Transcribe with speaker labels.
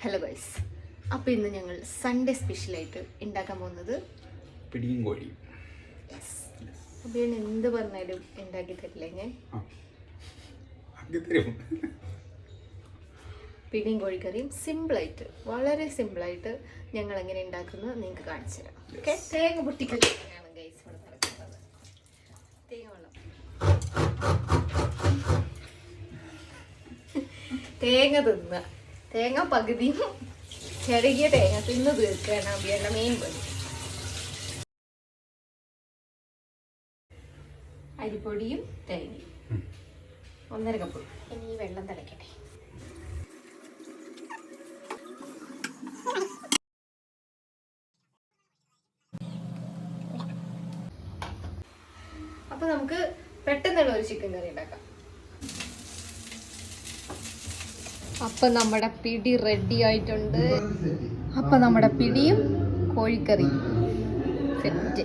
Speaker 1: Hello guys അപ്പോൾ ഇന്ന് ഞങ്ങൾ സൺഡേ സ്പെഷ്യലായിട്ട് ഉണ്ടാക്കാൻ പോകുന്നത്
Speaker 2: പിടിയും കോഴിയും.
Speaker 1: അപ്പോൾ ഞാൻ എന്ത് പറഞ്ഞാലും ഉണ്ടാക്കി തരില്ലേ ഞാൻ പിടിയും കോഴിക്കറിയും സിമ്പിളായിട്ട് വളരെ സിമ്പിളായിട്ട് ഞങ്ങൾ എങ്ങനെ ഉണ്ടാക്കുന്നത് നിങ്ങൾക്ക് കാണിച്ചു തരാം. ഓക്കെ തേങ്ങ പൊട്ടിക്കലാണ് ഗൈസ് ഇവിടെ നടക്കുന്നത്? തേങ്ങ വെള്ളം. തേങ്ങ തിന്നുക. തേങ്ങ പകുതിയും ചെറുകിയ തേങ്ങ തിന്ന് തീർക്കുകയാണ് അബിയുടെ മെയിൻ പണി. അരിപ്പൊടിയും തേങ്ങയും. ഒന്നര കപ്പ് ഇനി വെള്ളം തിളയ്ക്കട്ടെ അപ്പൊ നമുക്ക് പെട്ടെന്നുള്ള ഒരു ചിക്കൻ കറി ഉണ്ടാക്കാം. അപ്പൊ നമ്മുടെ പിടി റെഡി ആയിട്ടുണ്ട്. അപ്പൊ നമ്മുടെ പിടിയും കോഴിക്കറിയും. സെറ്റ്